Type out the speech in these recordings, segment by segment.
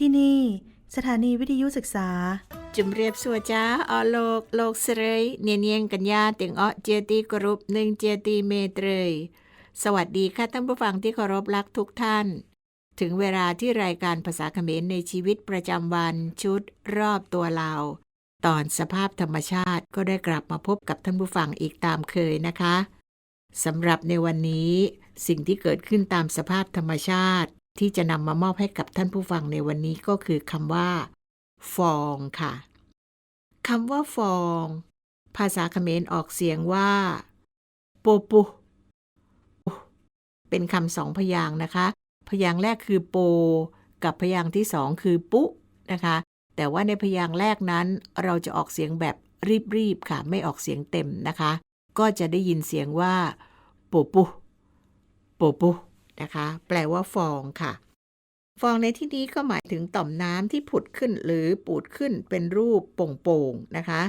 ที่นี่สถานีวิทยุศึกษา จุมเรียบสัวจ้าออโลก โลกเสรยเนียนเนียงกัญญาเตียงอ้อเจตีกรุปหนึ่งเจตีเมตรยสวัสดีค่ะท่านผู้ฟังที่เคารพรักทุกท่าน ถึงเวลาที่รายการภาษาเขมรในชีวิตประจำวันชุดรอบตัวเรา ตอนสภาพธรรมชาติก็ได้กลับมาพบกับท่านผู้ฟังอีกตามเคยนะคะสำหรับในวันนี้ สิ่งที่เกิดขึ้นตามสภาพธรรมชาติ ที่จะนำมามอบให้กับท่านผู้ฟังในวันนี้ก็คือคำว่า ฟองค่ะคำว่าฟอง ภาษาเขมรออกเสียงว่าโปปุเป็นคำสองพยางนะคะ พยางแรกคือโป กับพยางที่สองคือปุนะคะ แต่ว่าในพยางแรกนั้นเราจะออกเสียงแบบรีบๆค่ะ ไม่ออกเสียงเต็มนะคะ ก็จะได้ยินเสียงว่าโปปุโปปุ นะคะ แปลว่าฟองค่ะ ฟองในที่นี้ก็หมายถึงต่อมน้ำที่ผุดขึ้นหรือปูดขึ้นเป็นรูปโป่งๆนะคะ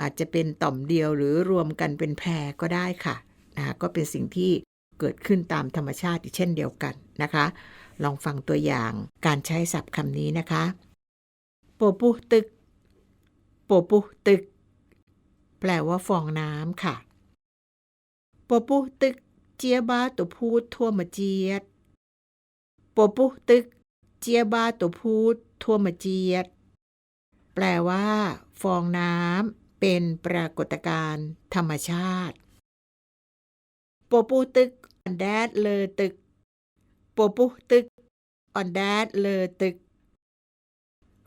อาจจะเป็นต่อมเดียวหรือรวมกันเป็นแพรก็ได้ค่ะนะะก็เป็นสิ่งที่เกิดขึ้นตามธรรมชาติเช่นเดียวกันนะคะ ลองฟังตัวอย่างการใช้ศัพท์คำนี้นะคะโปปุตึกโปปุตึก แปลว่าฟองน้ำค่ะโปปุตึก เจียบาตัวพูดทั่วมาเจียดปปุตึก เจียบาตัวพูดทั่วมาเจียด แปลว่า ฟองน้ำเป็นปรากฏการณ์ธรรมชาติปปูตึกออนแดดเลอตึกปปูตึกออนแดดเลอตึก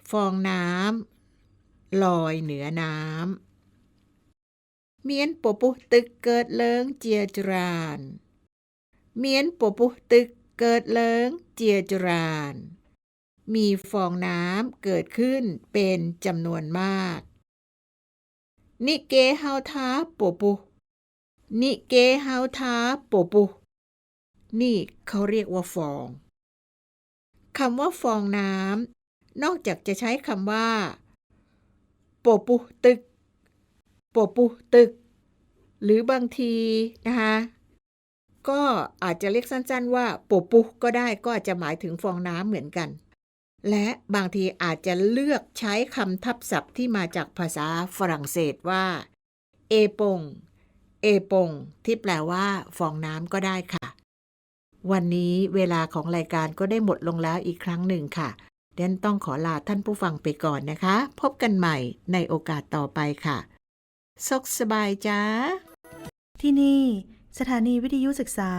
ฟองน้ำลอยเหนือน้ำเมียนปปุตึกเกิดเลิงเจียจราน เมียนปปุตึกเกิดเลิงเจียจราน มีฟองน้ำเกิดขึ้นเป็นจำนวนมาก นิเกเฮาท้าปปุนิเกเฮาท้าปปุนี่เขาเรียกว่าฟองคำว่าฟองน้ำนอกจากจะใช้คำว่าปปุตึกปปุตึก หรือบางทีนะคะ ก็อาจจะเรียกสั้น ๆ ว่าโปปุก็ได้ก็อาจจะหมายถึงฟองน้ำเหมือนกัน และบางทีอาจจะเลือกใช้คำทับศัพท์ที่มาจากภาษาฝรั่งเศสว่าเอปงเอปงที่แปลว่าฟองน้ำก็ได้ค่ะ วันนี้เวลาของรายการก็ได้หมดลงแล้วอีกครั้งหนึ่งค่ะเดนต้องขอลาท่านผู้ฟังไปก่อนนะคะ พบกันใหม่ในโอกาสต่อไปค่ะสุขสบายจ้า ที่นี่ สถานีวิทยุศึกษา